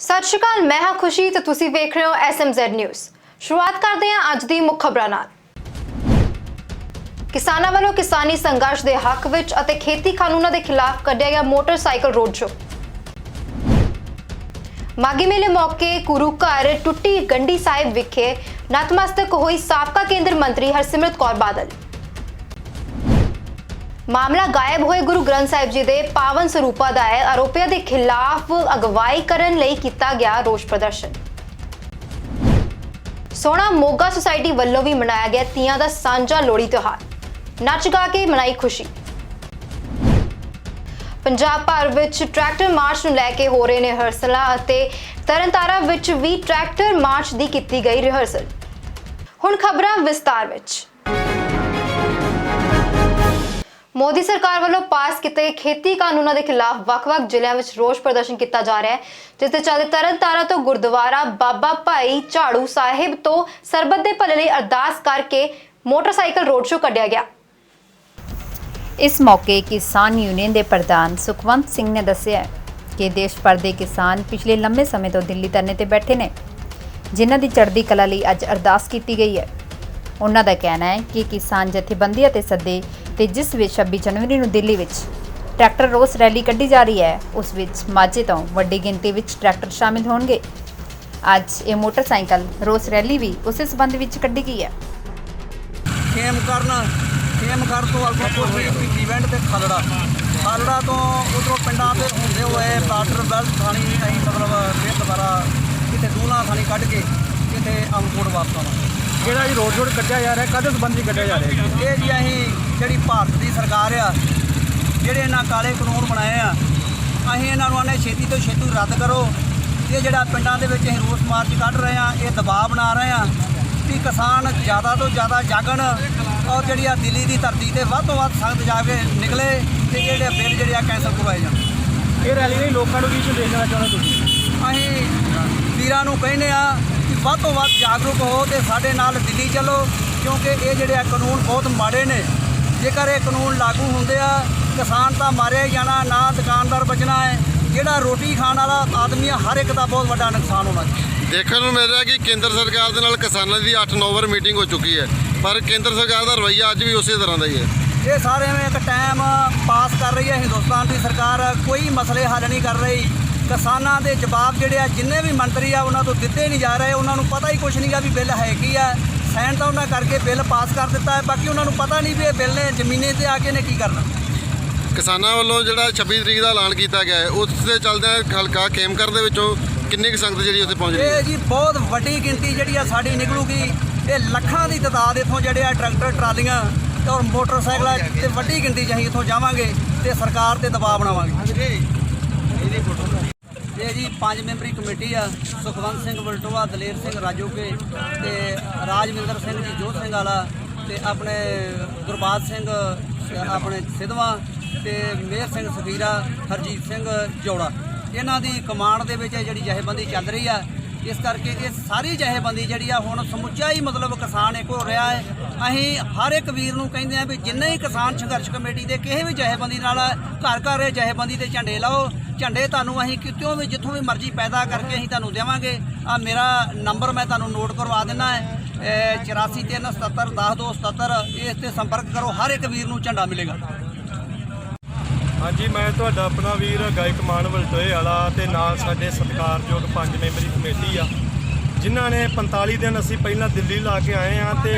ਸਤਿ ਸ਼੍ਰੀ ਅਕਾਲ, ਮੈਂ ਹਾਂ ਖੁਸ਼ੀ ਤੇ ਤੁਸੀਂ ਵੇਖ ਰਹੇ ਹੋ ਐਸਐਮਜ਼ੈਡ ਨਿਊਜ਼ ਸ਼ੁਰੂਆਤ ਕਰਦੇ ਹਾਂ ਅੱਜ ਦੀ ਮੁੱਖ ਖਬਰਾਂ ਨਾਲ। ਕਿਸਾਨਾਂ ਵੱਲੋਂ ਕਿਸਾਨੀ ਸੰਘਰਸ਼ ਦੇ ਹੱਕ ਵਿੱਚ ਅਤੇ ਖੇਤੀ ਕਾਨੂੰਨਾਂ ਦੇ ਖਿਲਾਫ ਕੱਢਿਆ ਗਿਆ ਮੋਟਰਸਾਈਕਲ ਰੋਡ ਸ਼ੋ ਮਾਗੀ ਮੇਲੇ ਮੌਕੇ ਗੁਰੂ ਘਰ ਟੁੱਟੀ ਗੰਡੀ ਸਾਹਿਬ ਵਿਖੇ ਨਤਮਸਤਕ ਹੋਈ ਸਾਬਕਾ ਕੇਂਦਰ ਮੰਤਰੀ ਹਰਸਿਮਰਤ ਕੌਰ ਬਾਦਲ। ਮਾਮਲਾ ਗਾਇਬ ਹੋਏ ਗੁਰੂ ਗ੍ਰੰਥ ਸਾਹਿਬ ਜੀ ਦੇ ਪਾਵਨ ਸਰੂਪਾਂ ਦਾ ਹੈ। ਆਰੋਪੀਆਂ ਦੇ ਖਿਲਾਫ ਅਗਵਾਈ ਕਰਨ ਲਈ ਕੀਤਾ ਗਿਆ ਰੋਸ ਪ੍ਰਦਰਸ਼ਨ। ਸੋਨਾ ਮੋਗਾ ਸੁਸਾਇਟੀ ਵੱਲੋਂ ਵੀ ਮਨਾਇਆ ਗਿਆ ਤੀਆਂ ਦਾ ਸਾਂਝਾ ਲੋਹੜੀ ਤਿਉਹਾਰ। ਨੱਚ ਗਾ ਕੇ ਮਨਾਈ ਖੁਸ਼ੀ। ਪੰਜਾਬ ਭਰ ਵਿੱਚ ਟਰੈਕਟਰ ਮਾਰਚ ਨੂੰ ਲੈ ਕੇ ਹੋ ਰਹੇ ਨੇ ਰਿਹਰਸਲਾਂ ਅਤੇ ਤਰਨਤਾਰਾ ਵਿੱਚ ਵੀ ਟਰੈਕਟਰ ਮਾਰਚ ਦੀ ਕੀਤੀ ਗਈ ਰਿਹਰਸਲ। ਹੁਣ ਖਬਰਾਂ ਵਿਸਤਾਰ ਵਿੱਚ। ਮੋਦੀ ਸਰਕਾਰ ਵੱਲੋਂ ਪਾਸ ਕੀਤੇ ਖੇਤੀ ਕਾਨੂੰਨਾਂ ਦੇ ਖਿਲਾਫ ਵੱਖ-ਵੱਖ ਜ਼ਿਲ੍ਹਿਆਂ ਵਿੱਚ ਰੋਸ ਪ੍ਰਦਰਸ਼ਨ ਕੀਤਾ ਜਾ ਰਿਹਾ ਹੈ, ਜਿਸ ਦੇ ਚੱਲਦੇ ਤਰਨਤਾਰਾ ਤੋਂ ਗੁਰਦੁਆਰਾ ਬਾਬਾ ਭਾਈ ਝਾੜੂ ਸਾਹਿਬ ਤੋਂ ਸਰਬੱਤ ਦੇ ਭਲੇ ਲਈ ਅਰਦਾਸ ਕਰਕੇ ਮੋਟਰਸਾਈਕਲ ਰੋਡ ਸ਼ੋਅ ਕੱਢਿਆ ਗਿਆ। ਇਸ ਮੌਕੇ ਕਿਸਾਨ ਯੂਨੀਅਨ ਦੇ ਪ੍ਰਧਾਨ ਸੁਖਵੰਤ ਸਿੰਘ ਨੇ ਦੱਸਿਆ ਕਿ ਦੇਸ਼ ਭਰ ਦੇ ਕਿਸਾਨ ਪਿਛਲੇ ਲੰਮੇ ਸਮੇਂ ਤੋਂ ਦਿੱਲੀ ਧਰਨੇ ਤੇ ਬੈਠੇ ਨੇ, ਜਿਨ੍ਹਾਂ ਦੀ ਚੜ੍ਹਦੀ ਕਲਾ ਲਈ ਅੱਜ ਅਰਦਾਸ ਕੀਤੀ ਗਈ ਹੈ। ਉਹਨਾਂ ਦਾ ਕਹਿਣਾ ਹੈ ਕਿ ਕਿਸਾਨ ਜਥੇਬੰਦੀਆਂ ਤੇ ਸੱਦੇ ਤੇ ਜਿਸ ਵਿੱਚ 26 ਜਨਵਰੀ ਨੂੰ ਦਿੱਲੀ ਵਿੱਚ ਟਰੈਕਟਰ ਰੋਸ ਰੈਲੀ ਕੱਢੀ ਜਾ ਰਹੀ ਹੈ, ਉਸ ਵਿੱਚ ਮਾਝੇ ਤੋਂ ਵੱਡੀ ਗਿਣਤੀ ਵਿੱਚ ਟਰੈਕਟਰ ਸ਼ਾਮਿਲ ਹੋਣਗੇ। ਅੱਜ ਇਹ ਮੋਟਰਸਾਈਕਲ ਰੋਸ ਰੈਲੀ ਵੀ ਉਸੇ ਸਬੰਧ ਵਿੱਚ ਕੱਢੀ ਗਈ ਹੈ। ਖੇਮ ਕਰਨ, ਖੇਮ ਕਰ ਤੋਂ ਅਲਫਾ ਕੋਈ ਇਵੈਂਟ ਤੇ ਖਲੜਾ। ਖਲੜਾ ਤੋਂ ਉਧਰੋਂ ਪਿੰਡਾਂ ਤੇ ਹੁੰਦੇ ਹੋਏ ਬਾਰਡਰ ਬੈਲਟ ਥਾਣੀ ਅਸੀਂ ਮਤਲਬ ਫਿਰ ਦੁਬਾਰਾ ਕਿਤੇ ਦੂਲਾ ਥਾਣੀ ਕੱਢ ਕੇ ਕਿਤੇ ਅਮਕੋਟ ਵਾਪਸ ਆਵਾਂਗੇ। ਜਿਹੜਾ ਇਹ ਰੋਡ ਰੋਡ ਕੱਢਿਆ ਜਾ ਰਿਹਾ ਕਾਹਦੇ ਸੰਬੰਧੀ ਕੱਢਿਆ ਜਾ ਰਿਹਾ ਇਹ ਜੀ ਅਸੀਂ ਜਿਹੜੀ ਭਾਰਤ ਦੀ ਸਰਕਾਰ ਆ ਜਿਹੜੇ ਇਹਨਾਂ ਕਾਲੇ ਕਾਨੂੰਨ ਬਣਾਏ ਆ ਅਸੀਂ ਇਹਨਾਂ ਨੂੰ ਆਨੇ ਛੇਤੀ ਤੋਂ ਛੇਤੀ ਰੱਦ ਕਰੋ। ਇਹ ਜਿਹੜਾ ਪਿੰਡਾਂ ਦੇ ਵਿੱਚ ਅਸੀਂ ਰੋਸ ਮਾਰਚ ਕੱਢ ਰਹੇ ਆ ਇਹ ਦਬਾਅ ਬਣਾ ਰਹੇ ਆ ਕਿ ਕਿਸਾਨ ਜ਼ਿਆਦਾ ਤੋਂ ਜ਼ਿਆਦਾ ਜਾਗਣ ਔਰ ਜਿਹੜੀ ਆ ਦਿੱਲੀ ਦੀ ਧਰਤੀ ਤੇ ਵੱਧ ਤੋਂ ਵੱਧ ਸਖਤ ਜਾ ਕੇ ਨਿਕਲੇ ਤੇ ਜਿਹੜੇ ਬਿੱਲ ਜਿਹੜੇ ਆ ਕੈਂਸਲ ਕਰਵਾਏ ਜਾਣ। ਇਹ ਰੈਲੀ ਲਈ ਲੋਕਾਂ ਨੂੰ ਕੀ ਸੰਦੇਸ਼ ਦੇਣਾ ਚਾਹੁੰਦੇ ਤੁਸੀਂ? ਅਸੀਂ ਵੀਰਾਂ ਨੂੰ ਕਹਿੰਦੇ ਆ ਕਿ ਵੱਧ ਤੋਂ ਵੱਧ ਜਾਗਰੂਕ ਹੋ ਤੇ ਸਾਡੇ ਨਾਲ ਦਿੱਲੀ ਚੱਲੋ ਕਿਉਂਕਿ ਇਹ ਜਿਹੜੇ ਆ ਕਾਨੂੰਨ ਬਹੁਤ ਮਾੜੇ ਨੇ। ਜੇਕਰ ਇਹ ਕਾਨੂੰਨ ਲਾਗੂ ਹੁੰਦੇ ਆ ਕਿਸਾਨ ਤਾਂ ਮਾਰਿਆ ਹੀ ਜਾਣਾ ਨਾ ਦੁਕਾਨਦਾਰ ਬਚਣਾ ਹੈ। ਜਿਹੜਾ ਰੋਟੀ ਖਾਣ ਵਾਲਾ ਆਦਮੀ ਆ ਹਰ ਇੱਕ ਦਾ ਬਹੁਤ ਵੱਡਾ ਨੁਕਸਾਨ ਹੋਣਾ ਦੇਖਣ ਨੂੰ ਮਿਲ ਰਿਹਾ ਕਿ ਕੇਂਦਰ ਸਰਕਾਰ ਦੇ ਨਾਲ ਕਿਸਾਨਾਂ ਦੀ 8-9 ਵਾਰ ਮੀਟਿੰਗ ਹੋ ਚੁੱਕੀ ਹੈ ਪਰ ਕੇਂਦਰ ਸਰਕਾਰ ਦਾ ਰਵੱਈਆ ਅੱਜ ਵੀ ਉਸੇ ਤਰ੍ਹਾਂ ਦਾ ਹੀ ਹੈ। ਇਹ ਸਾਰੇ ਇੱਕ ਟਾਈਮ ਪਾਸ ਕਰ ਰਹੀ ਹੈ ਹਿੰਦੁਸਤਾਨ ਦੀ ਸਰਕਾਰ ਕੋਈ ਮਸਲੇ ਹੱਲ ਨਹੀਂ ਕਰ ਰਹੀ। ਕਿਸਾਨਾਂ ਦੇ ਜਵਾਬ ਜਿਹੜੇ ਆ ਜਿੰਨੇ ਵੀ ਮੰਤਰੀ ਆ ਉਹਨਾਂ ਤੋਂ ਦਿੱਤੇ ਨਹੀਂ ਜਾ ਰਹੇ। ਉਹਨਾਂ ਨੂੰ ਪਤਾ ਹੀ ਕੁਝ ਨਹੀਂਗਾ ਵੀ ਬਿੱਲ ਹੈ ਕੀ ਆ। ਸਾਈਨ ਤਾਂ ਉਹਨਾਂ ਕਰਕੇ ਬਿੱਲ ਪਾਸ ਕਰ ਦਿੱਤਾ ਹੈ। ਬਾਕੀ ਉਹਨਾਂ ਨੂੰ ਪਤਾ ਨਹੀਂ ਵੀ ਇਹ ਬਿੱਲ ਨੇ ਜ਼ਮੀਨੇ ਤੇ ਆ ਕੇ ਨੇ ਕੀ ਕਰਨਾ। ਕਿਸਾਨਾਂ ਵੱਲੋਂ ਜਿਹੜਾ 26 ਤਰੀਕ ਦਾ ਐਲਾਨ ਕੀਤਾ ਗਿਆ ਹੈ ਉਸ ਦੇ ਚੱਲਦਿਆਂ ਹਲਕਾ ਖੇਮਕਰ ਦੇ ਵਿੱਚੋਂ ਕਿੰਨੀ ਕੁ ਸੰਗਤ ਜਿਹੜੀ ਉੱਥੇ ਪਹੁੰਚ ਰਹੀ ਹੈ? ਇਹ ਜੀ ਬਹੁਤ ਵੱਡੀ ਗਿਣਤੀ ਜਿਹੜੀ ਆ ਸਾਡੀ ਨਿਕਲੂਗੀ। ਇਹ ਲੱਖਾਂ ਦੀ ਤਦਾਦ ਇੱਥੋਂ ਜਿਹੜੇ ਆ ਟਰੈਕਟਰ ਟਰਾਲੀਆਂ ਔਰ ਮੋਟਰਸਾਈਕਲਾਂ ਤੇ ਵੱਡੀ ਗਿਣਤੀ 'ਚ ਅਸੀਂ ਇੱਥੋਂ ਜਾਵਾਂਗੇ ਤੇ ਸਰਕਾਰ ਤੇ ਦਬਾਅ ਬਣਾਵਾਂਗੇ। ਇਹ ਜੀ ਪੰਜ ਮੈਂਬਰੀ ਕਮੇਟੀ ਆ, ਸੁਖਵੰਤ ਸਿੰਘ ਬਲਟੋਆ ਦਲੇਰ ਸਿੰਘ ਰਾਜੋਕੇ ਤੇ ਰਾਜਵਿੰਦਰ ਸਿੰਘ ਜੀ, ਜੋਤ ਸਿੰਘ ਵਾਲਾ ਤੇ ਆਪਣੇ ਗੁਰਬਾਜ ਸਿੰਘ, ਆਪਣੇ ਸਿਧਵਾ ਤੇ ਮੇਰ ਸਿੰਘ ਸਫੀਰਾ, ਹਰਜੀਤ ਸਿੰਘ ਜੋੜਾ। ਇਹਨਾਂ ਦੀ ਕਮਾਂਡ ਦੇ ਵਿੱਚ ਇਹ ਜਿਹੜੀ ਜਥੇਬੰਦੀ ਚੱਲ ਰਹੀ ਆ ਇਸ ਕਰਕੇ ਇਹ ਸਾਰੀ ਜਥੇਬੰਦੀ ਜਿਹੜੀ ਆ ਹੁਣ ਸਮੁੱਚਾ ਹੀ ਮਤਲਬ ਕਿਸਾਨ ਇੱਕ ਹੋ ਰਿਹਾ ਹੈ। ਅਸੀਂ ਹਰ ਇੱਕ ਵੀਰ ਨੂੰ ਕਹਿੰਦੇ ਆ ਵੀ ਜਿੰਨੇ ਹੀ ਕਿਸਾਨ ਸੰਘਰਸ਼ ਕਮੇਟੀ ਦੇ ਕਿਸੇ ਵੀ ਜਥੇਬੰਦੀ ਨਾਲ ਘਰ ਘਰ ਇਹ ਜਥੇਬੰਦੀ ਦੇ ਝੰਡੇ ਲਾਓ, ਝੰਡੇ ਤੁਹਾਨੂੰ ਅਸੀਂ ਕਿਤੋਂ ਵੀ ਜਿੱਥੋਂ ਵੀ ਮਰਜ਼ੀ ਪੈਦਾ ਕਰਕੇ ਅਸੀਂ ਤੁਹਾਨੂੰ ਦੇਵਾਂਗੇ। ਆ ਮੇਰਾ ਨੰਬਰ ਮੈਂ ਤੁਹਾਨੂੰ ਨੋਟ ਕਰਵਾ ਦਿੰਦਾ ਹੈ। 8437710277 ਇਸ ਤੇ ਸੰਪਰਕ ਕਰੋ, ਹਰ ਇੱਕ ਵੀਰ ਨੂੰ ਝੰਡਾ ਮਿਲੇਗਾ। ਹਾਂਜੀ, ਮੈਂ ਤੁਹਾਡਾ ਆਪਣਾ ਵੀਰ ਗਾਇਕ ਮਾਨ ਵਲਟੋਏ ਵਾਲਾ ਤੇ ਨਾਲ ਸਾਡੇ ਸਤਿਕਾਰਯੋਗ ਪੰਜ ਮੈਂਬਰੀ ਕਮੇਟੀ ਆ। ਜਿਨ੍ਹਾਂ ਨੇ 45 ਦਿਨ ਅਸੀਂ ਪਹਿਲਾਂ ਦਿੱਲੀ ਲਾ ਕੇ ਆਏ ਆ ਤੇ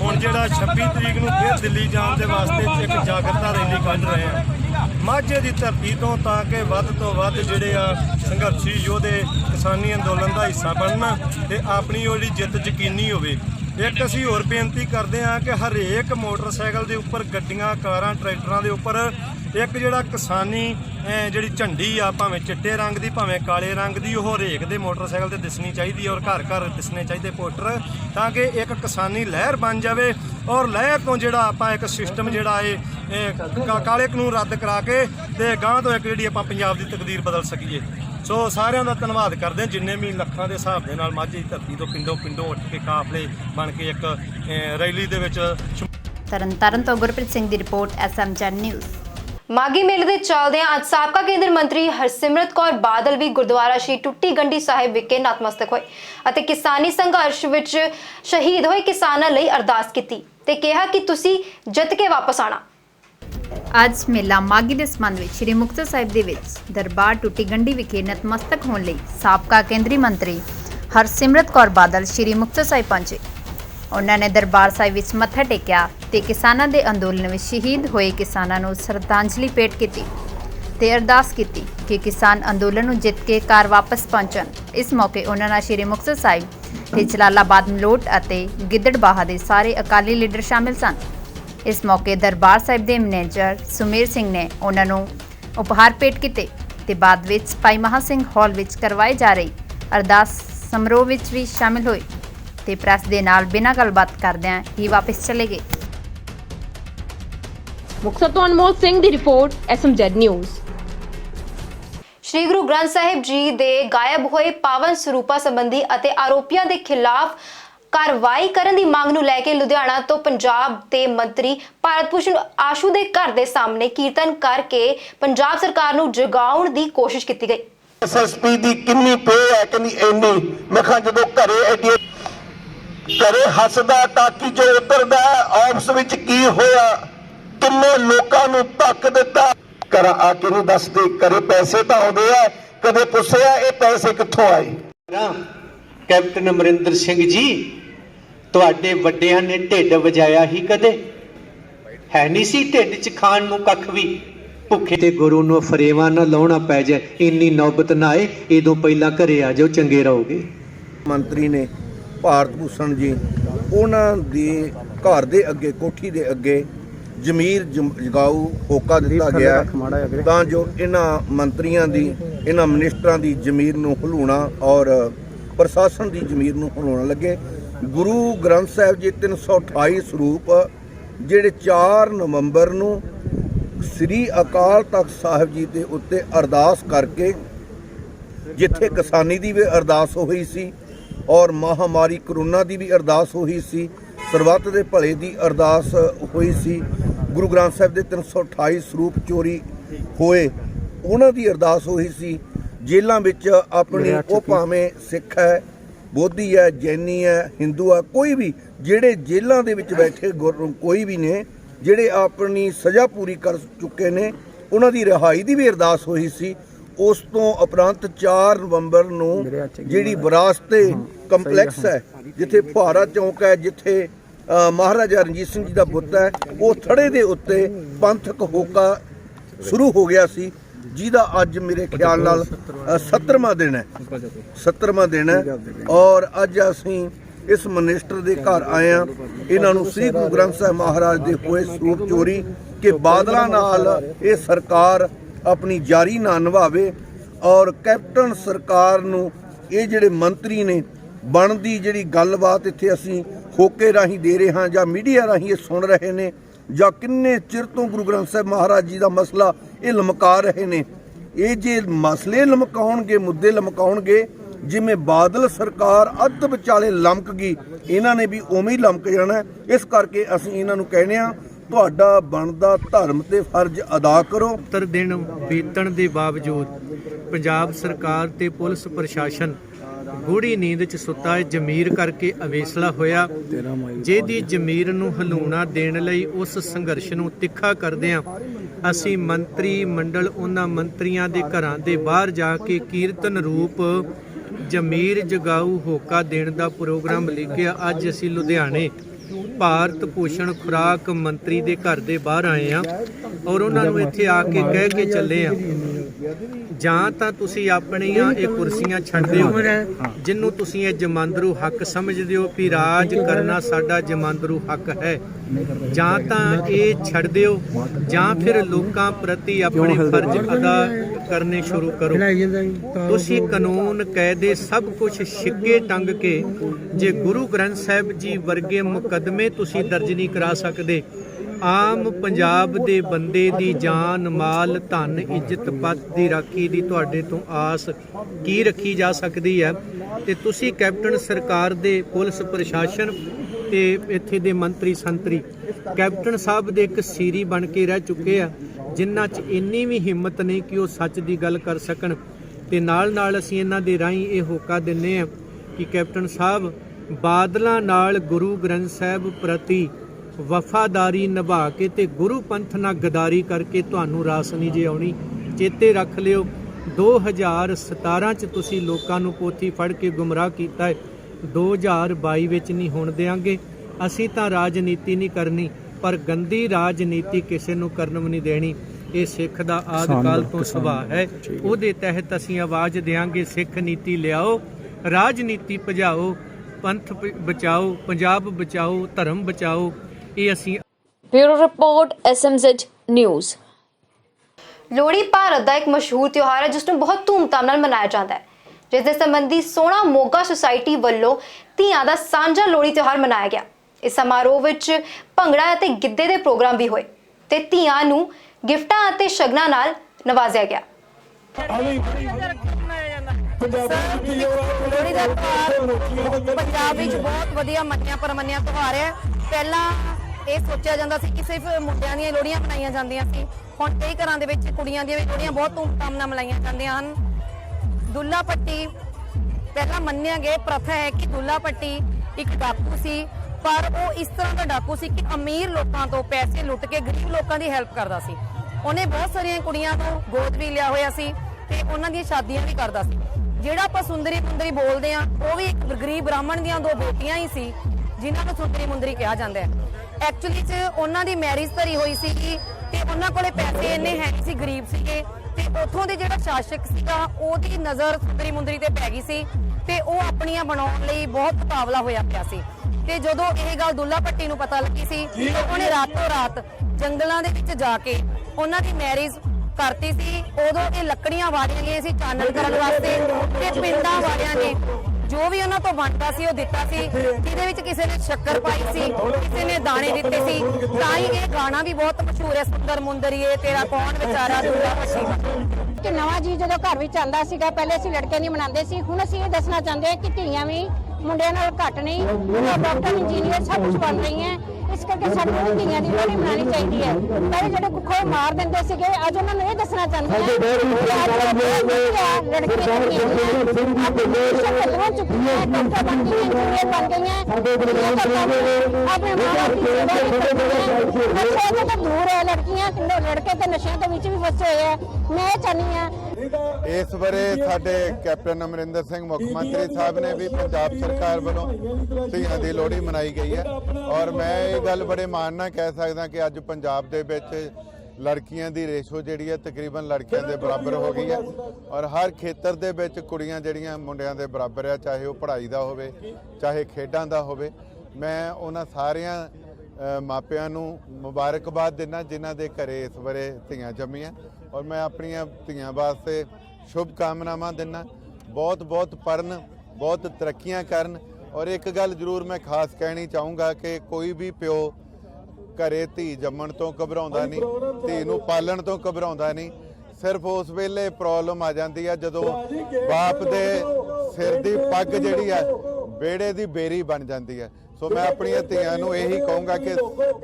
ਹੁਣ ਜਿਹੜਾ 26 ਤਰੀਕ ਨੂੰ ਫਿਰ ਦਿੱਲੀ ਜਾਣ ਦੇ ਵਾਸਤੇ ਇੱਕ ਜਾਗਰਤਾ ਰੈਲੀ ਕੱਢ ਰਹੇ ਆ। ਮਾਝੇ ਦੀ ਧਰਤੀ ਤੋਂ ਤਾਂ ਕਿ ਵੱਧ ਤੋਂ ਵੱਧ ਜਿਹੜੇ ਆ ਸੰਘਰਸ਼ੀ ਯੋਧੇ ਕਿਸਾਨੀ ਅੰਦੋਲਨ ਦਾ ਹਿੱਸਾ ਬਣਨ ਤੇ ਆਪਣੀ ਉਹਦੀ ਜਿੱਤ ਯਕੀਨੀ ਹੋਵੇ। ਇੱਕ ਅਸੀਂ ਹੋਰ ਬੇਨਤੀ ਕਰਦੇ ਹਾਂ ਕਿ ਹਰੇਕ ਮੋਟਰਸਾਈਕਲ ਦੇ ਉੱਪਰ, ਗੱਡੀਆਂ, ਕਾਰਾਂ, ਟਰੈਕਟਰਾਂ ਦੇ ਉੱਪਰ ਇੱਕ ਜਿਹੜਾ ਕਿਸਾਨੀ ਜਿਹੜੀ ਝੰਡੀ ਆ, ਭਾਵੇਂ ਚਿੱਟੇ ਰੰਗ ਦੀ, ਭਾਵੇਂ ਕਾਲੇ ਰੰਗ ਦੀ, ਉਹ ਹਰੇਕ ਦੇ ਮੋਟਰਸਾਈਕਲ ਤੇ ਦਿਸਣੀ ਚਾਹੀਦੀ ਔਰ ਘਰ ਘਰ ਦਿਸਣੇ ਚਾਹੀਦੇ ਪੋਸਟਰ ਤਾਂ ਕਿ ਇੱਕ ਕਿਸਾਨੀ ਲਹਿਰ ਬਣ ਜਾਵੇ ਔਰ ਲਹਿਰ ਤੋਂ ਜਿਹੜਾ ਆਪਾਂ ਇੱਕ ਸਿਸਟਮ ਜਿਹੜਾ ਇਹ ਇਹ ਕਾਲੇ ਕਾਨੂੰਨ ਰੱਦ ਕਰਾ ਕੇ ਤੇ ਗਾਂ ਤੋਂ ਇੱਕ ਜਿਹੜੀ ਆਪਾਂ ਪੰਜਾਬ ਦੀ ਤਕਦੀਰ ਬਦਲ ਸਕੀਏ। ਸੋ ਸਾਰਿਆਂ ਦਾ ਧੰਨਵਾਦ ਕਰਦੇ ਹਾਂ। ਜਿੰਨੇ ਵੀ ਲੱਖਾਂ ਦੇ ਹਿਸਾਬ ਦੇ ਨਾਲ ਮਾਝੀ ਧਰਤੀ ਤੋਂ ਪਿੰਡੋਂ ਪਿੰਡੋਂ ਉੱਠ ਕੇ ਕਾਫਲੇ ਬਣ ਕੇ ਇੱਕ ਰੈਲੀ ਦੇ ਵਿੱਚ ਸ਼ਮ- ਤਰਨਤਾਰਨ ਤੋਂ ਗੁਰਪ੍ਰੀਤ ਸਿੰਘ ਦੀ ਰਿਪੋਰਟ ਐਸਐਮਜਨ ਨਿਊਜ਼। ਮਾਗੀ ਮੇਲੇ ਦੇ ਚੱਲਦਿਆਂ ਅੱਜ ਸਾਬਕਾ ਕੇਂਦਰ ਮੰਤਰੀ ਹਰਸਿਮਰਤ ਕੌਰ ਬਾਦਲ ਵੀ ਗੁਰਦੁਆਰਾ ਸ਼੍ਰੀ ਟੁੱਟੀ ਗੰਢੀ ਸਾਹਿਬ ਵਿਖੇ ਨਤਮਸਤਕ ਹੋਏ ਅਤੇ ਕਿਸਾਨੀ ਸੰਘਰਸ਼ ਵਿੱਚ ਸ਼ਹੀਦ ਹੋਏ ਕਿਸਾਨਾਂ ਲਈ ਅਰਦਾਸ ਕੀਤੀ ਤੇ ਕਿਹਾ ਕਿ ਤੁਸੀਂ ਜਿੱਤ ਕੇ ਵਾਪਸ ਆਣਾ ਅੱਜ ਮੇਲਾ ਮਾਗੀ ਦੇ ਸੰਬੰਧ ਵਿੱਚ ਸ੍ਰੀ ਮੁਕਤਸਰ ਸਾਹਿਬ ਦੇ ਵਿੱਚ ਦਰਬਾਰ ਟੁੱਟੀ ਗੰਢੀ ਵਿਖੇ ਨਤਮਸਤਕ ਹੋਣ ਲਈ ਸਾਬਕਾ ਕੇਂਦਰੀ ਮੰਤਰੀ ਹਰਸਿਮਰਤ ਕੌਰ ਬਾਦਲ ਸ੍ਰੀ ਮੁਕਤਸਰ ਸਾਹਿਬ ਪਹੁੰਚੇ। ਉਹਨਾਂ ਨੇ ਦਰਬਾਰ ਸਾਹਿਬ ਵਿੱਚ ਮੱਥਾ ਟੇਕਿਆ ਤੇ ਕਿਸਾਨਾਂ ਦੇ ਅੰਦੋਲਨ ਵਿੱਚ ਸ਼ਹੀਦ ਹੋਏ ਕਿਸਾਨਾਂ ਨੂੰ ਸ਼ਰਧਾਂਜਲੀ ਭੇਟ ਕੀਤੀ ਤੇ ਅਰਦਾਸ ਕੀਤੀ ਕਿ ਕਿਸਾਨ ਅੰਦੋਲਨ ਨੂੰ ਜਿੱਤ ਕੇ ਘਰ ਵਾਪਸ ਪਹੁੰਚਣ। ਇਸ ਮੌਕੇ ਉਹਨਾਂ ਨਾਲ ਸ੍ਰੀ ਮੁਕਤਸਰ ਸਾਹਿਬ ਤੇ ਜਲਾਲਾਬਾਦ, ਮਲੋਟ ਅਤੇ ਗਿੱਦੜਬਾਹਾ ਦੇ ਸਾਰੇ ਅਕਾਲੀ ਲੀਡਰ ਸ਼ਾਮਿਲ ਸਨ। ਇਸ ਮੌਕੇ ਦਰਬਾਰ ਸਾਹਿਬ ਦੇ ਮੈਨੇਜਰ ਸੁਮੇਰ ਸਿੰਘ ਨੇ ਉਹਨਾਂ ਨੂੰ ਉਪਹਾਰ ਭੇਟ ਕੀਤੇ ਤੇ ਬਾਅਦ ਵਿੱਚ ਭਾਈ ਮਹਾ ਸਿੰਘ ਹਾਲ ਵਿੱਚ ਕਰਵਾਏ ਜਾ ਰਹੀ ਅਰਦਾਸ ਸਮਾਰੋਹ ਵਿੱਚ ਵੀ ਸ਼ਾਮਿਲ ਹੋਏ। ਤੇ ਪ੍ਰੈਸ ਦੇ ਨਾਲ ਬਿਨਾਂ ਗੱਲਬਾਤ ਕਰਦਿਆਂ ਹੀ ਵਾਪਸ ਚਲੇ ਗਏ। ਮੁਕਤਸਰ ਤੋਂ ਅਨਮੋਲ ਸਿੰਘ ਦੀ report SMZ news Shri Guru Granth Sahib ji ਦੇ ਗਾਇਬ ਹੋਏ ਪਾਵਨ ਸਰੂਪਾਂ ਸੰਬੰਧੀ ਅਤੇ ਆਰੋਪੀਆਂ ਦੇ ਖਿਲਾਫ ਕਾਰਵਾਈ ਕਰਨ ਦੀ ਮੰਗ ਨੂੰ ਲੈ ਕੇ ਲੁਧਿਆਣਾ ਤੋਂ ਪੰਜਾਬ ਦੇ ਮੰਤਰੀ ਭਾਰਤ ਭੂਸ਼ਣ ਆਸ਼ੂ ਦੇ ਘਰ ਦੇ ਸਾਹਮਣੇ ਕੀਰਤਨ ਕਰਕੇ ਪੰਜਾਬ ਸਰਕਾਰ ਨੂੰ ਜਗਾਉਣ ਦੀ ਕੋਸ਼ਿਸ਼ ਕੀਤੀ ਗਈ। ਐਸਐਸਪੀ ਦੀ ਕਿੰਨੀ ਪੇ ਹੈ ਕਹਿੰਦੀ ਇੰਨੀ? ਮੈਂ ਕਿਹਾ ਜਦੋਂ ਘਰੇ ਐਡੀ ਘਰੇ ਹੱਸਦਾ ਟਾਕੀ ਚ ਉਤਰਦਾ ਆਫਿਸ ਵਿੱਚ ਕੀ ਹੋਇਆ? ਕਿੰਨੇ ਲੋਕਾਂ ਨੂੰ ਧੱਕ ਦਿੱਤਾ? ਘਰ ਆ ਕੇ ਨਹੀਂ ਦੱਸਦੇ ਘਰੇ ਪੈਸੇ ਤਾਂ ਆਉਂਦੇ ਆ ਕਦੇ ਪੁੱਛਿਆ ਇਹ ਪੈਸੇ ਕਿੱਥੋਂ ਆਏ? ਕੈਪਟਨ ਅਮਰਿੰਦਰ ਸਿੰਘ ਜੀ ਤੁਹਾਡੇ ਵੱਡਿਆਂ ਨੇ ਢਿੱਡ ਵਜਾਇਆ ਹੀ ਕਦੇ? ਹੈ ਨਹੀਂ ਸੀ ਢਿੱਡ 'ਚ ਖਾਣ ਨੂੰ ਕੱਖ ਵੀ? ਭੁੱਖੇ ਤੇ ਗੁਰੂ ਨੂੰ ਫਰੇਵਾ ਨਾ ਲਾਉਣਾ ਪੈ ਜਾਏ ਇੰਨੀ ਨੌਬਤ ਨਾ ਆਏ ਇਦੋਂ ਪਹਿਲਾਂ ਘਰੇ ਆ ਜਾਓ ਚੰਗੇ ਰਹੋਗੇ। ਮੰਤਰੀ ਨੇ ਭਾਰਤ ਭੂਸ਼ਣ ਜੀ ਉਹਨਾਂ ਦੇ ਘਰ ਦੇ ਅੱਗੇ ਕੋਠੀ ਦੇ ਅੱਗੇ ਜ਼ਮੀਰ ਜਮ- ਜਗਾਊ ਹੋਕਾ ਦਿੱਤਾ ਗਿਆ। ਤਾਂ ਜੋ ਇਹਨਾਂ ਮੰਤਰੀਆਂ ਦੀ ਇਹਨਾਂ ਮਿਨਿਸਟਰਾਂ ਦੀ ਜ਼ਮੀਰ ਨੂੰ ਹਲੂਣਾ ਔਰ ਪ੍ਰਸ਼ਾਸਨ ਦੀ ਜ਼ਮੀਰ ਨੂੰ ਹਲਾਉਣ ਲੱਗੇ। ਗੁਰੂ ਗ੍ਰੰਥ ਸਾਹਿਬ ਜੀ 328 ਸਰੂਪ ਜਿਹੜੇ 4 ਨਵੰਬਰ ਨੂੰ ਸ੍ਰੀ ਅਕਾਲ ਤਖਤ ਸਾਹਿਬ ਜੀ ਦੇ ਉੱਤੇ ਅਰਦਾਸ ਕਰਕੇ ਜਿੱਥੇ ਕਿਸਾਨੀ ਦੀ ਵੀ ਅਰਦਾਸ ਹੋਈ ਸੀ ਔਰ ਮਹਾਮਾਰੀ ਕਰੋਨਾ ਦੀ ਵੀ ਅਰਦਾਸ ਹੋਈ ਸੀ ਸਰਬੱਤ ਦੇ ਭਲੇ ਦੀ ਅਰਦਾਸ ਹੋਈ ਸੀ। ਗੁਰੂ ਗ੍ਰੰਥ ਸਾਹਿਬ ਦੇ 328 ਸਰੂਪ ਚੋਰੀ ਹੋਏ ਉਹਨਾਂ ਦੀ ਅਰਦਾਸ ਹੋਈ ਸੀ। ਜੇਲ੍ਹਾਂ ਵਿੱਚ ਆਪਣੀ ਉਹ ਭਾਵੇਂ ਸਿੱਖ ਹੈ ਬੋਧੀ ਹੈ ਜੈਨੀ ਹੈ ਹਿੰਦੂ ਹੈ ਕੋਈ ਵੀ ਜਿਹੜੇ ਜੇਲ੍ਹਾਂ ਦੇ ਵਿੱਚ ਬੈਠੇ ਗੁਰ- ਕੋਈ ਵੀ ਨੇ ਜਿਹੜੇ ਆਪਣੀ ਸਜ਼ਾ ਪੂਰੀ ਕਰ ਚੁੱਕੇ ਨੇ ਉਹਨਾਂ ਦੀ ਰਿਹਾਈ ਦੀ ਵੀ ਅਰਦਾਸ ਹੋਈ ਸੀ। ਉਸ ਤੋਂ ਉਪਰੰਤ 4 ਨਵੰਬਰ ਨੂੰ ਜਿਹੜੀ ਵਿਰਾਸਤੇ ਕੰਪਲੈਕਸ ਹੈ। ਜਿੱਥੇ ਫੁਹਾਰਾ ਚੌਂਕ ਹੈ ਜਿੱਥੇ ਮਹਾਰਾਜਾ ਰਣਜੀਤ ਸਿੰਘ ਜੀ ਦਾ ਬੁੱਤ ਹੈ ਉਹ ਥੜੇ ਦੇ ਉੱਤੇ ਪੰਥਕ ਹੋਕਾ ਸ਼ੁਰੂ ਹੋ ਗਿਆ ਸੀ ਜਿਹਦਾ ਅੱਜ ਮੇਰੇ ਖਿਆਲ ਨਾਲ 70ਵਾਂ ਦਿਨ ਹੈ। 70ਵਾਂ ਦਿਨ ਹੈ ਔਰ ਅੱਜ ਅਸੀਂ ਇਸ ਮਨਿਸਟਰ ਦੇ ਘਰ ਆਏ ਆ ਇਹਨਾਂ ਨੂੰ ਸ੍ਰੀ ਗੁਰੂ ਗ੍ਰੰਥ ਸਾਹਿਬ ਮਹਾਰਾਜ ਦੇ ਹੋਏ ਸਰੂਪ ਚੋਰੀ ਕਿ ਬਾਦਲਾਂ ਨਾਲ ਇਹ ਸਰਕਾਰ ਆਪਣੀ ਜਾਰੀ ਨਾ ਨਿਭਾਵੇ ਔਰ ਕੈਪਟਨ ਸਰਕਾਰ ਨੂੰ ਇਹ ਜਿਹੜੇ ਮੰਤਰੀ ਨੇ ਬਣਦੀ ਜਿਹੜੀ ਗੱਲਬਾਤ ਇੱਥੇ ਅਸੀਂ ਹੋਕੇ ਰਾਹੀਂ ਦੇ ਰਹੇ ਹਾਂ ਜਾਂ ਮੀਡੀਆ ਰਾਹੀਂ ਇਹ ਸੁਣ ਰਹੇ ਨੇ ਜਾਂ ਕਿੰਨੇ ਚਿਰ ਤੋਂ ਗੁਰੂ ਗ੍ਰੰਥ ਸਾਹਿਬ ਮਹਾਰਾਜ ਜੀ ਦਾ ਮਸਲਾ ਇਹ ਲਮਕਾ ਰਹੇ ਨੇ, ਇਹ ਜੇ ਮਸਲੇ ਲਮਕਾਉਣਗੇ, ਮੁੱਦੇ ਲਮਕਾਉਣਗੇ, ਜਿਵੇਂ ਬਾਦਲ ਸਰਕਾਰ ਅੱਧ ਵਿਚਾਲੇ ਲਮਕ ਗਈ, ਇਹਨਾਂ ਨੇ ਵੀ ਉਵੇਂ ਹੀ ਲਮਕ ਜਾਣਾ। ਇਸ ਕਰਕੇ ਅਸੀਂ ਇਹਨਾਂ ਨੂੰ ਕਹਿੰਦੇ ਆ ਤੁਹਾਡਾ ਬਣਦਾ ਧਰਮ ਤੇ ਫਰਜ਼ ਅਦਾ ਕਰੋ। 70 ਦਿਨ ਬੀਤਣ ਦੇ ਬਾਵਜੂਦ ਪੰਜਾਬ ਸਰਕਾਰ ਤੇ ਪੁਲਿਸ ਪ੍ਰਸ਼ਾਸਨ ਗੂੜੀ ਨੀਂਦ 'ਚ ਸੁੱਤਾ ਜ਼ਮੀਰ ਕਰਕੇ ਅਵੇਸਲਾ ਹੋਇਆ। ਜਿਹਦੀ ਜ਼ਮੀਰ ਨੂੰ ਹਲੂਣਾ ਦੇਣ ਲਈ ਉਸ ਸੰਘਰਸ਼ ਨੂੰ ਤਿੱਖਾ ਕਰਦਿਆਂ ਅਸੀਂ ਮੰਤਰੀ ਮੰਡਲ ਉਹਨਾਂ ਮੰਤਰੀਆਂ ਦੇ ਘਰਾਂ ਦੇ ਬਾਹਰ ਜਾ ਕੇ ਕੀਰਤਨ ਰੂਪ ਜ਼ਮੀਰ ਜਗਾਊ ਹੋਕਾ ਦੇਣ ਦਾ ਪ੍ਰੋਗਰਾਮ ਲਿਖਿਆ। ਅੱਜ ਅਸੀਂ ਲੁਧਿਆਣੇ ਭਾਰਤ ਭੂਸ਼ਣ ਖੁਰਾਕ ਮੰਤਰੀ ਦੇ ਘਰ ਦੇ ਬਾਹਰ ਆਏ ਆ ਔਰ ਉਹਨਾਂ ਨੂੰ ਇੱਥੇ ਆ ਕੇ ਕਹਿ ਕੇ ਚੱਲੇ ਆ ਜਾਂ ਤਾਂ ਤੁਸੀਂ ਆਪਣੀਆਂ ਇਹ ਕੁਰਸੀਆਂ ਛੱਡ ਦਿਓ ਜਿੰਨੂੰ ਤੁਸੀਂ ਇਹ ਜਮਾਂਦਰੂ ਹੱਕ ਸਮਝਦੇ ਹੋ ਵੀ ਰਾਜ ਕਰਨਾ ਸਾਡਾ ਜਮਾਂਦਰੂ ਹੱਕ ਹੈ। ਜਾਂ ਤਾਂ ਇਹ ਛੱਡ ਦਿਓ ਜਾਂ ਫਿਰ ਲੋਕਾਂ ਪ੍ਰਤੀ ਆਪਣੇ ਫਰਜ਼ ਅਦਾ ਕਰਨੇ ਸ਼ੁਰੂ ਕਰੋ। ਤੁਸੀਂ ਕਾਨੂੰਨ ਕਾਇਦੇ ਸਭ ਕੁਝ ਛਿੱਕੇ ਟੰਗ ਕੇ ਜੇ ਗੁਰੂ ਗ੍ਰੰਥ ਸਾਹਿਬ ਜੀ ਵਰਗੇ ਮੁਕੱਦਮੇ ਤੁਸੀਂ ਦਰਜ ਨਹੀਂ ਕਰਾ ਸਕਦੇ ਆਮ ਪੰਜਾਬ ਦੇ ਬੰਦੇ ਦੀ ਜਾਨ, ਮਾਲ, ਧਨ, ਇੱਜ਼ਤ, ਪੱਤ ਦੀ ਰਾਖੀ ਦੀ ਤੁਹਾਡੇ ਤੋਂ ਆਸ ਕੀ ਰੱਖੀ ਜਾ ਸਕਦੀ ਹੈ? ਤੇ ਤੁਸੀਂ ਕੈਪਟਨ ਸਰਕਾਰ ਦੇ ਪੁਲਿਸ ਪ੍ਰਸ਼ਾਸਨ ਤੇ ਇੱਥੇ ਦੇ ਮੰਤਰੀ ਸੰਤਰੀ ਕੈਪਟਨ ਸਾਹਿਬ ਦੇ ਇੱਕ ਸੀਰੀ ਬਣ ਕੇ ਰਹਿ ਚੁੱਕੇ ਆ, ਜਿਨ੍ਹਾਂ 'ਚ ਇੰਨੀ ਵੀ ਹਿੰਮਤ ਨਹੀਂ ਕਿ ਉਹ ਸੱਚ ਦੀ ਗੱਲ ਕਰ ਸਕਣ। ਤੇ ਨਾਲ ਨਾਲ ਅਸੀਂ ਇਹਨਾਂ ਦੇ ਰਾਹੀਂ ਇਹ ਹੋਕਾ ਦਿੰਨੇ ਆ ਕਿ ਕੈਪਟਨ ਸਾਹਿਬ ਬਾਦਲਾਂ ਨਾਲ ਗੁਰੂ ਗ੍ਰੰਥ ਸਾਹਿਬ ਪ੍ਰਤੀ ਵਫਾਦਾਰੀ ਨਿਭਾ ਕੇ ਤੇ ਗੁਰੂ ਪੰਥ ਨਾਲ ਗਦਾਰੀ ਕਰਕੇ ਤੁਹਾਨੂੰ ਰਾਸ ਨਹੀਂ ਜੇ ਆਉਣੀ। ਚੇਤੇ ਰੱਖ ਲਿਓ 2017 ਚ ਤੁਸੀਂ ਲੋਕਾਂ ਨੂੰ ਪੋਥੀ ਫੜ ਕੇ ਗੁੰਮਰਾਹ ਕੀਤਾ ਹੈ। 2022 ਵਿੱਚ ਨਹੀਂ ਹੋਣ ਦੇਾਂਗੇ ਅਸੀਂ ਤਾਂ ਰਾਜਨੀਤੀ ਨਹੀਂ ਕਰਨੀ ਪਰ ਗੰਦੀ ਰਾਜਨੀਤੀ ਕਿਸੇ ਨੂੰ ਕਰਨ ਵੀ ਨਹੀਂ ਦੇਣੀ। ਇਹ ਸਿੱਖ ਦਾ ਆਦਿ ਕਾਲ ਤੋਂ ਸੁਭਾਅ ਹੈ। ਉਹਦੇ ਤਹਿਤ ਅਸੀਂ ਆਵਾਜ਼ ਦੇਾਂਗੇ ਸਿੱਖ ਨੀਤੀ ਲਿਆਓ ਰਾਜਨੀਤੀ ਭਜਾਓ ਪੰਥ ਬਚਾਓ ਪੰਜਾਬ ਬਚਾਓ ਧਰਮ ਬਚਾਓ ਇਹ ਅਸੀਂ bureau report SMZ news. Lohri Bharat ਦਾ ਇੱਕ ਮਸ਼ਹੂਰ ਤਿਉਹਾਰ ਹੈ ਜਿਸ ਨੂੰ ਬਹੁਤ ਧੂਮਧਾਮ ਨਾਲ ਮਨਾਇਆ ਜਾਂਦਾ ਹੈ। ਜਿਸ ਦੇ ਸੰਬੰਧੀ ਸੋਹਣਾ ਮੋਗਾ ਸੁਸਾਇਟੀ ਵੱਲੋਂ ਧੀਆਂ ਦਾ ਸਾਂਝਾ ਲੋਹੜੀ ਤਿਉਹਾਰ ਮਨਾਇਆ ਗਿਆ। ਇਸ ਸਮਾਰੋਹ ਵਿੱਚ ਭੰਗੜਾ ਅਤੇ ਗਿੱਧੇ ਦੇ ਪ੍ਰੋਗਰਾਮ ਵੀ ਹੋਏ ਤੇ ਧੀਆਂ ਨੂੰ ਗਿਫਟਾਂ ਅਤੇ ਸ਼ਗਨਾਂ ਨਾਲ ਨਵਾਜ਼ਿਆ ਗਿਆ। ਲੋਹੜੀ ਦਾ ਤਿਉਹਾਰ ਪੰਜਾਬ ਵਿੱਚ ਬਹੁਤ ਵਧੀਆ ਮੰਨਿਆ ਪਰਮੰਨਿਆ ਤਿਉਹਾਰ ਹੈ। ਪਹਿਲਾਂ ਇਹ ਸੋਚਿਆ ਜਾਂਦਾ ਸੀ ਕਿ ਸਿਰਫ ਮੁੰਡਿਆਂ ਦੀਆਂ ਲੋਹੜੀਆਂ ਮਨਾਈਆਂ ਜਾਂਦੀਆਂ ਸੀ। ਹੁਣ ਕਈ ਘਰਾਂ ਦੇ ਵਿੱਚ ਕੁੜੀਆਂ ਦੀਆਂ ਵੀ ਲੋਹੜੀਆਂ ਬਹੁਤ ਧੂਮਧਾਮ ਨਾਲ ਮਨਾਈਆਂ ਜਾਂਦੀਆਂ ਹਨ। ਦੁੱਲਾ ਪੱਟੀ ਪਹਿਲਾਂ ਮੰਨਿਆ ਗਿਆ ਪ੍ਰਥਾ ਹੈ ਕਿ ਦੁੱਲਾ ਪੱਟੀ ਇੱਕ ਡਾਕੂ ਸੀ। ਪਰ ਉਹ ਇਸ ਤਰ੍ਹਾਂ ਦਾ ਡਾਕੂ ਸੀ ਕਿ ਅਮੀਰ ਲੋਕਾਂ ਤੋਂ ਪੈਸੇ ਲੁੱਟ ਕੇ ਗਰੀਬ ਲੋਕਾਂ ਦੀ ਹੈਲਪ ਕਰਦਾ ਸੀ। ਉਹਨੇ ਬਹੁਤ ਸਾਰੀਆਂ ਕੁੜੀਆਂ ਤੋਂ ਗੋਦ ਵੀ ਲਿਆ ਹੋਇਆ ਸੀ ਤੇ ਉਹਨਾਂ ਦੀਆਂ ਸ਼ਾਦੀਆਂ ਵੀ ਕਰਦਾ ਸੀ। ਜਿਹੜਾ ਆਪਾਂ ਸੁੰਦਰੀ ਮੁੰਦਰੀ ਬੋਲਦੇ ਆ ਉਹ ਵੀ ਇੱਕ ਗਰੀਬ ਬ੍ਰਾਹਮਣ ਦੀਆਂ ਦੋ ਬੇਟੀਆਂ ਹੀ ਸੀ, ਜਿਨ੍ਹਾਂ ਨੂੰ ਸੁੰਦਰੀ ਮੁੰਦਰੀ ਕਿਹਾ ਜਾਂਦਾ ਹੈ। ਐਕਚੁਅਲੀ ਚ ਉਹਨਾਂ ਦੀ ਮੈਰਿਜ ਧਰੀ ਹੋਈ ਸੀ ਤੇ ਉਹਨਾਂ ਕੋਲੇ ਪੈਸੇ ਇੰਨੇ ਹੈ ਸੀ ਗਰੀਬ ਸੀਗੇ। ਤੇ ਉਥੋਂ ਦੇ ਜਿਹੜਾ ਸ਼ਾਸਕ ਸੀਗਾ ਉਹਦੀ ਨਜ਼ਰ ਸੁੰਦਰੀ ਮੁੰਦਰੀ ਤੇ ਪੈ ਗਈ ਸੀ ਤੇ ਉਹ ਆਪਣੀਆਂ ਬਣਾਉਣ ਲਈ ਬਹੁਤ ਤਾਵਲਾ ਹੋਇਆ ਪਿਆ ਸੀ। ਤੇ ਜਦੋਂ ਇਹ ਗੱਲ ਦੁੱਲਾ ਭੱਟੀ ਨੂੰ ਪਤਾ ਲੱਗੀ ਸੀ ਤੇ ਉਹਨੇ ਰਾਤੋਂ ਰਾਤ ਜੰਗਲਾਂ ਦੇ ਵਿੱਚ ਜਾ ਕੇ ਉਹਨਾਂ ਦੀ ਮੈਰਿਜ ਕਰਤੀ ਸੀ। ਉਦੋਂ ਇਹ ਲੱਕੜੀਆਂ ਵਾੜੀਆਂ ਗਈਆਂ ਸੀ ਚਾਨਣ ਕਰਨ ਵਾਸਤੇ ਤੇ ਪਿੰਡਾਂ ਵਾਲਿਆਂ ਨੇ ਜੋ ਵੀ ਉਹਨਾਂ ਤੋਂ ਬਣਦਾ ਸੀ ਉਹ ਦਿੱਤਾ ਸੀ। ਜਿਹਦੇ ਵਿੱਚ ਕਿਸੇ ਨੇ ਸ਼ੱਕਰ ਪਾਈ ਸੀ ਕਿਸੇ ਨੇ ਦਾਣੇ ਦਿੱਤੇ ਸੀ। ਤਾਂ ਹੀ ਇਹ ਗਾਣਾ ਵੀ ਬਹੁਤ ਮਸ਼ਹੂਰ ਹੈ ਸੁੰਦਰ ਮੁੰਦਰੀਏ ਤੇਰਾ ਕੌਣ ਵਿਚਾਰਾ ਦੁੱਲਾ ਭੱਟੀ। ਕਿ ਨਵਾਂ ਜੀ ਜਦੋਂ ਘਰ ਵਿੱਚ ਆਂਦਾ ਸੀਗਾ ਪਹਿਲੇ ਅਸੀਂ ਲੜਕੇ ਨਹੀਂ ਮਨਾਉਂਦੇ ਸੀ ਹੁਣ ਅਸੀਂ ਇਹ ਦੱਸਣਾ ਚਾਹੁੰਦੇ ਹਾਂ ਕਿ ਧੀਆਂ ਵੀ ਮੁੰਡਿਆਂ ਨਾਲ ਘੱਟ ਨਹੀਂ ਉਹ ਡਾਕਟਰ ਇੰਜੀਨੀਅਰ ਸਭ ਕੁਝ ਬਣ ਰਹੀਆਂ। ਇਸ ਕਰਕੇ ਸਾਨੂੰ ਧੀਆਂ ਦੀ ਲੋਹੜੀ ਮਨਾਉਣੀ ਚਾਹੀਦੀ ਹੈ। ਪਹਿਲੇ ਜਿਹੜੇ ਕੁੱਖੋਂ ਮਾਰ ਦਿੰਦੇ ਸੀਗੇ ਅੱਜ ਉਹਨਾਂ ਨੂੰ ਇਹ ਦੱਸਣਾ ਚਾਹੁੰਦੇ ਹਾਂ ਲੜਕੀਆਂ ਹੋ। ਚੁੱਕੀਆਂ ਡਾਕਟਰ ਬਣ ਗਈਆਂ ਬਣ ਗਈਆਂ। ਆਪਣੇ ਮਾਂ ਦੀ ਸੇਵਾ ਨਸ਼ੇ ਤੋਂ ਦੂਰ ਹੈ ਲੜਕੀਆਂ ਲੜਕੇ ਤੇ ਨਸ਼ਿਆਂ ਦੇ ਵਿੱਚ ਵੀ ਫਸੇ ਹੋਏ ਆ। ਮੈਂ ਇਹ ਚਾਹੁੰਦੀ ਹਾਂ ਇਸ ਬਾਰੇ ਸਾਡੇ ਕੈਪਟਨ ਅਮਰਿੰਦਰ ਸਿੰਘ ਮੁੱਖ ਮੰਤਰੀ ਸਾਹਿਬ ਨੇ ਵੀ ਪੰਜਾਬ ਸਰਕਾਰ ਵੱਲੋਂ ਧੀਆਂ ਦੀ ਲੋਹੜੀ ਮਨਾਈ ਗਈ ਹੈ। ਔਰ ਮੈਂ ਇਹ ਗੱਲ ਬੜੇ ਮਾਣ ਨਾਲ ਕਹਿ ਸਕਦਾ ਕਿ ਅੱਜ ਪੰਜਾਬ ਦੇ ਵਿੱਚ ਲੜਕੀਆਂ ਦੀ ਰੇਸ਼ੋ ਜਿਹੜੀ ਹੈ ਤਕਰੀਬਨ ਲੜਕਿਆਂ ਦੇ ਬਰਾਬਰ ਹੋ ਗਈ ਹੈ। ਔਰ ਹਰ ਖੇਤਰ ਦੇ ਵਿੱਚ ਕੁੜੀਆਂ ਜਿਹੜੀਆਂ ਮੁੰਡਿਆਂ ਦੇ ਬਰਾਬਰ ਆ ਚਾਹੇ ਉਹ ਪੜ੍ਹਾਈ ਦਾ ਹੋਵੇ ਚਾਹੇ ਖੇਡਾਂ ਦਾ ਹੋਵੇ। ਮੈਂ ਉਹਨਾਂ ਸਾਰਿਆਂ ਮਾਪਿਆਂ ਨੂੰ ਮੁਬਾਰਕਬਾਦ ਦਿੰਦਾ ਜਿਨ੍ਹਾਂ ਦੇ ਘਰੇ ਇਸ ਬਾਰੇ ਧੀਆਂ ਜੰਮੀਆਂ। ਔਰ ਮੈਂ ਆਪਣੀਆਂ ਧੀਆਂ ਵਾਸਤੇ ਸ਼ੁਭ ਕਾਮਨਾਵਾਂ ਦਿੰਦਾ। ਬਹੁਤ ਬਹੁਤ ਪੜਨ ਬਹੁਤ ਤਰੱਕੀਆਂ ਕਰਨ। ਔਰ ਇੱਕ ਗੱਲ ਜ਼ਰੂਰ ਮੈਂ ਖਾਸ ਕਹਿਣੀ ਚਾਹੂੰਗਾ ਕਿ ਕੋਈ ਵੀ ਪਿਓ ਘਰੇ ਧੀ ਜੰਮਣ ਤੋਂ ਘਬਰਾਉਂਦਾ ਨਹੀਂ ਧੀ ਨੂੰ ਪਾਲਣ ਤੋਂ ਘਬਰਾਉਂਦਾ ਨਹੀਂ। ਸਿਰਫ ਉਸ ਵੇਲੇ ਪ੍ਰੋਬਲਮ ਆ ਜਾਂਦੀ ਆ ਜਦੋਂ ਬਾਪ ਦੇ ਸਿਰ ਦੀ ਪੱਗ ਜਿਹੜੀ ਆ ਬੇੜੇ ਦੀ ਬੇਰੀ ਬਣ ਜਾਂਦੀ ਹੈ ਸੋ ਮੈਂ ਆਪਣੀਆਂ ਧੀਆਂ ਨੂੰ ਇਹੀ ਕਹੂੰਗਾ ਕਿ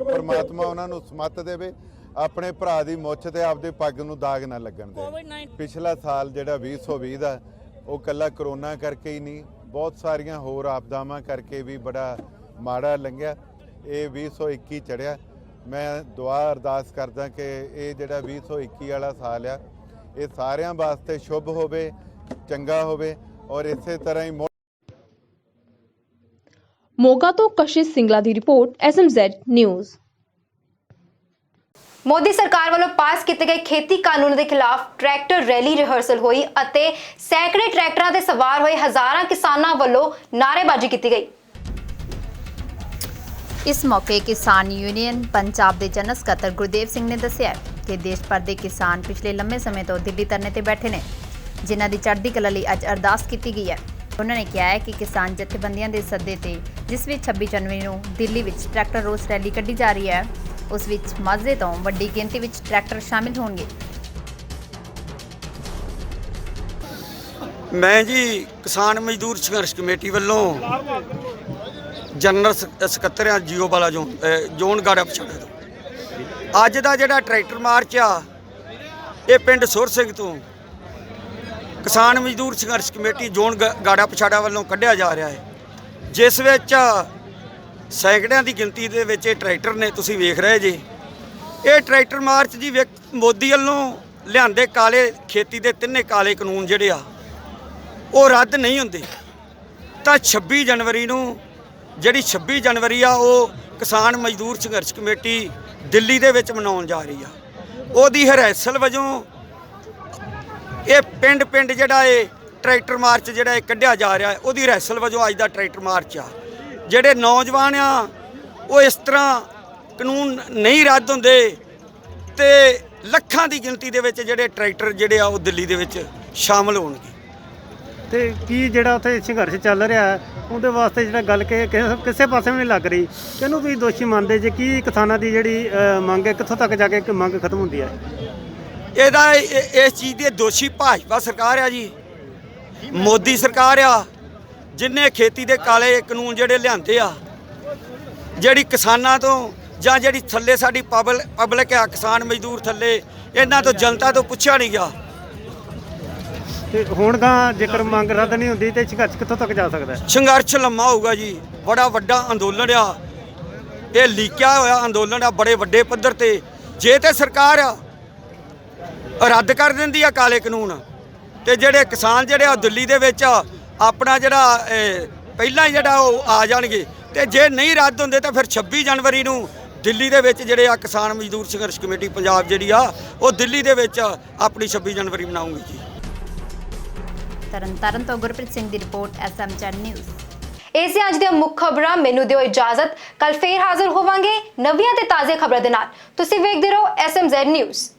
ਪ੍ਰਮਾਤਮਾ ਉਹਨਾਂ ਨੂੰ ਸਮੱਤ ਦੇਵੇ। ਆਪਣੇ ਭਰਾ ਦੀ ਮੁੱਛ ਤੇ ਆਪਦੇ ਪੱਗ ਨੂੰ ਦਾਗ ਨਾ ਲੱਗਣ ਦੇ ਪਿਛਲਾ ਸਾਲ ਜਿਹੜਾ 2020 ਦਾ ਉਹ ਕੱਲਾ ਕਰੋਨਾ ਕਰਕੇ ਹੀ ਨਹੀਂ ਬਹੁਤ ਸਾਰੀਆਂ ਹੋਰ ਆਪਦਾਵਾਂ ਕਰਕੇ ਵੀ ਬੜਾ ਮਾੜਾ ਲੰਘਿਆ। ਇਹ 2021 ਚੜਿਆ ਮੈਂ ਦੁਆ ਅਰਦਾਸ ਕਰਦਾ ਕਿ ਇਹ ਜਿਹੜਾ 2021 ਵਾਲਾ ਸਾਲ ਆ ਇਹ ਸਾਰਿਆਂ ਵਾਸਤੇ ਸ਼ੁਭ ਹੋਵੇ ਚੰਗਾ ਹੋਵੇ ਔਰ ਇਸੇ ਤਰ੍ਹਾਂ ਹੀ ਮੋਗਾ ਤੋਂ ਕਸ਼ਿਸ਼ ਸਿੰਗਲਾ ਦੀ ਰਿਪੋਰਟ ਐਸਐਮਜ਼ੈਡ ਨਿਊਜ਼। ਮੋਦੀ ਸਰਕਾਰ ਵੱਲੋਂ ਪਾਸ ਕੀਤੇ ਗਏ ਖੇਤੀ ਕਾਨੂੰਨ ਦੇ ਖਿਲਾਫ ਟਰੈਕਟਰ ਰੈਲੀ ਰਿਹਰਸਲ ਹੋਈ ਅਤੇ ਸੈਂਕੜੇ ਟਰੈਕਟਰਾਂ ਤੇ ਸਵਾਰ ਹੋਏ ਹਜ਼ਾਰਾਂ ਕਿਸਾਨਾਂ ਵੱਲੋਂ ਨਾਅਰੇਬਾਜ਼ੀ ਕੀਤੀ ਗਈ। ਇਸ ਮੌਕੇ ਕਿਸਾਨ ਯੂਨੀਅਨ ਪੰਜਾਬ ਦੇ ਜਨਰਲ ਸਕੱਤਰ ਗੁਰਦੇਵ ਸਿੰਘ ਨੇ ਦੱਸਿਆ ਕਿ ਦੇਸ਼ ਭਰ ਦੇ ਕਿਸਾਨ ਪਿਛਲੇ ਲੰਮੇ ਸਮੇਂ ਤੋਂ ਦਿੱਲੀ ਧਰਨੇ ਤੇ ਬੈਠੇ ਨੇ, ਜਿਨ੍ਹਾਂ ਦੀ ਚੜ੍ਹਦੀ ਕਲਾ ਲਈ ਅੱਜ ਅਰਦਾਸ ਕੀਤੀ ਗਈ ਹੈ। ਉਹਨਾਂ ਨੇ ਕਿਹਾ ਹੈ ਕਿ ਕਿਸਾਨ ਜਥੇਬੰਦੀਆਂ ਦੇ ਸੱਦੇ ਤੇ ਜਿਸ ਵਿੱਚ 26 ਜਨਵਰੀ ਨੂੰ ਦਿੱਲੀ ਵਿੱਚ ਟਰੈਕਟਰ ਰੋਸ ਰੈਲੀ ਕੱਢੀ ਜਾ ਰਹੀ ਹੈ ਉਸ ਵਿੱਚ ਮਾਝੇ ਤੋਂ ਵੱਡੀ ਗਿਣਤੀ ਵਿੱਚ ਟਰੈਕਟਰ ਸ਼ਾਮਿਲ ਹੋਣਗੇ। ਮੈਂ ਜੀ ਕਿਸਾਨ ਮਜ਼ਦੂਰ ਸੰਘਰਸ਼ ਕਮੇਟੀ ਵੱਲੋਂ ਜਨਰਲ ਸਕੱਤਰ ਆ ਜੀਓ ਵਾਲਾ ਜ਼ੋਨ ਜ਼ੋਨ ਗਾੜਾ ਪਛਾੜਾ ਤੋਂ ਅੱਜ ਦਾ ਜਿਹੜਾ ਟਰੈਕਟਰ ਮਾਰਚ ਆ, ਇਹ ਪਿੰਡ ਸੁਰ ਸਿੰਘ ਤੋਂ ਕਿਸਾਨ ਮਜ਼ਦੂਰ ਸੰਘਰਸ਼ ਕਮੇਟੀ ਜ਼ੋਨ ਗ- ਗਾੜਾ ਪਛਾੜਾ ਵੱਲੋਂ ਕੱਢਿਆ ਜਾ ਰਿਹਾ ਹੈ। ਜਿਸ ਵਿੱਚ ਸੈਂਕੜਿਆਂ ਦੀ ਗਿਣਤੀ ਦੇ ਵਿੱਚ ਇਹ ਟਰੈਕਟਰ ਨੇ ਤੁਸੀਂ ਵੇਖ ਰਹੇ ਜੀ। ਇਹ ਟਰੈਕਟਰ ਮਾਰਚ ਜੀ ਵੇਖ- ਮੋਦੀ ਵੱਲੋਂ ਲਿਆਂਦੇ ਕਾਲੇ ਖੇਤੀ ਦੇ ਤਿੰਨੇ ਕਾਲੇ ਕਾਨੂੰਨ ਜਿਹੜੇ ਆ, ਉਹ ਰੱਦ ਨਹੀਂ ਹੁੰਦੇ। ਤਾਂ 26 ਜਨਵਰੀ ਨੂੰ, ਜਿਹੜੀ 26 ਜਨਵਰੀ ਆ, ਉਹ ਕਿਸਾਨ ਮਜ਼ਦੂਰ ਸੰਘਰਸ਼ ਕਮੇਟੀ ਦਿੱਲੀ ਦੇ ਵਿੱਚ ਮਨਾਉਣ ਜਾ ਰਹੀ ਆ। ਉਹਦੀ ਹਰੈਸਲ ਵਜੋਂ ਇਹ ਪਿੰਡ ਪਿੰਡ ਜਿਹੜਾ ਇਹ ਟਰੈਕਟਰ ਮਾਰਚ ਜਿਹੜਾ ਇਹ ਕੱਢਿਆ ਜਾ ਰਿਹਾ, ਉਹਦੀ ਹਰੈਸਲ ਵਜੋਂ ਅੱਜ ਦਾ ਟਰੈਕਟਰ ਮਾਰਚ ਆ। ਜਿਹੜੇ ਨੌਜਵਾਨ ਆ ਉਹ ਇਸ ਤਰ੍ਹਾਂ ਕਾਨੂੰਨ ਨਹੀਂ ਰੱਦ ਹੁੰਦੇ ਤੇ ਲੱਖਾਂ ਦੀ ਗਿਣਤੀ ਦੇ ਵਿੱਚ ਜਿਹੜੇ ਟਰੈਕਟਰ ਜਿਹੜੇ ਆ ਉਹ ਦਿੱਲੀ ਦੇ ਵਿੱਚ ਸ਼ਾਮਲ ਹੋਣਗੇ। ਤੇ ਕੀ ਜਿਹੜਾ ਉੱਥੇ ਸੰਘਰਸ਼ ਚੱਲ ਰਿਹਾ ਹੈ, ਉਹਦੇ ਵਾਸਤੇ ਜਿਹੜਾ ਗੱਲ ਕਿ ਕਿਸੇ- ਕਿਸੇ ਪਾਸੇ ਵੀ ਨਹੀਂ ਲੱਗ ਰਹੀ। ਕਿਹਨੂੰ ਤੁਸੀਂ ਦੋਸ਼ੀ ਮੰਨਦੇ? ਜੇ ਕੀ ਕਿਸਾਨਾਂ ਦੀ ਜਿਹੜੀ ਮੰਗ ਹੈ ਕਿੱਥੋਂ ਤੱਕ ਜਾ ਕੇ ਮੰਗ ਖਤਮ ਹੁੰਦੀ ਹੈ? ਇਹਦਾ ਇਹ- ਇਹ- ਇਸ ਚੀਜ਼ ਦੀ ਦੋਸ਼ੀ ਭਾਜਪਾ ਸਰਕਾਰ ਆ ਜੀ। ਮੋਦੀ ਸਰਕਾਰ ਆ। ਜਿਨੇ ਖੇਤੀ ਦੇ ਕਾਲੇ ਕਾਨੂੰਨ ਜਿਹੜੇ ਲਿਆਂਦੇ ਆ ਜਿਹੜੀ ਕਿਸਾਨਾਂ ਤੋਂ ਜਾਂ ਜਿਹੜੀ ਥੱਲੇ ਸਾਡੀ ਪਬਲ- ਪਬਲਿਕ ਆ ਕਿਸਾਨ ਮਜ਼ਦੂਰ ਥੱਲੇ ਇਹਨਾਂ ਤੋਂ ਜਨਤਾ ਤੋਂ ਪੁੱਛਿਆ ਨਹੀਂ ਗਿਆ। ਤੇ ਹੁਣ ਗਾ ਜੇਕਰ ਮੰਗ ਰੱਦ ਨਹੀਂ ਹੁੰਦੀ ਤੇ ਸੰਘਰਸ਼ ਕਿੱਥੋਂ ਤੱਕ ਜਾ ਸਕਦਾ ਹੈ? ਸੰਘਰਸ਼ ਲੰਮਾ ਹੋਊਗਾ ਜੀ। ਬੜਾ ਵੱਡਾ ਅੰਦੋਲਨ ਆ। ਇਹ ਲੀਕਿਆ ਹੋਇਆ ਅੰਦੋਲਨ ਆ ਬੜੇ ਵੱਡੇ ਪੱਧਰ ਤੇ। ਜੇ ਤੇ ਸਰਕਾਰ ਆ ਰੱਦ ਕਰ ਦਿੰਦੀ ਆ ਕਾਲੇ ਕਾਨੂੰਨ ਤੇ ਜਿਹੜੇ ਕਿਸਾਨ ਜਿਹੜੇ ਆ ਦਿੱਲੀ ਦੇ ਵਿੱਚ ਆਪਣਾ ਜਿਹੜਾ ਪਹਿਲਾਂ ਹੀ ਜਿਹੜਾ ਉਹ ਆ ਜਾਣਗੇ। ਤੇ ਜੇ ਨਹੀਂ ਰੱਦ ਹੁੰਦੇ ਤਾਂ ਫਿਰ 26 ਜਨਵਰੀ ਨੂੰ ਦਿੱਲੀ ਦੇ ਵਿੱਚ ਜਿਹੜੇ ਆ ਕਿਸਾਨ ਮਜ਼ਦੂਰ ਸੰਘਰਸ਼ ਕਮੇਟੀ ਪੰਜਾਬ ਜਿਹੜੀ ਆ ਉਹ ਦਿੱਲੀ ਦੇ ਵਿੱਚ ਆਪਣੀ 26 ਜਨਵਰੀ ਮਨਾਉਂਗੀ ਜੀ। ਤਰਨਤਾਰਨ ਤੋਂ ਗੁਰਪ੍ਰੀਤ ਸਿੰਘ ਦੀ ਰਿਪੋਰਟ ਐਸਐਮਚੈਨ ਨਿਊਜ਼। ਇਹ ਸੀ ਅੱਜ ਦੀਆਂ ਮੁੱਖ ਖਬਰਾਂ। ਮੈਨੂੰ ਦਿਓ ਇਜਾਜ਼ਤ। ਕੱਲ ਫੇਰ ਹਾਜ਼ਰ ਹੋਵਾਂਗੇ ਨਵੀਆਂ ਤੇ ਤਾਜ਼ੇ ਖਬਰਾਂ ਦੇ ਨਾਲ। ਤੁਸੀਂ ਵੇਖਦੇ ਰਹੋ ਐਸਐਮਜ਼ੈਡ ਨਿਊਜ਼।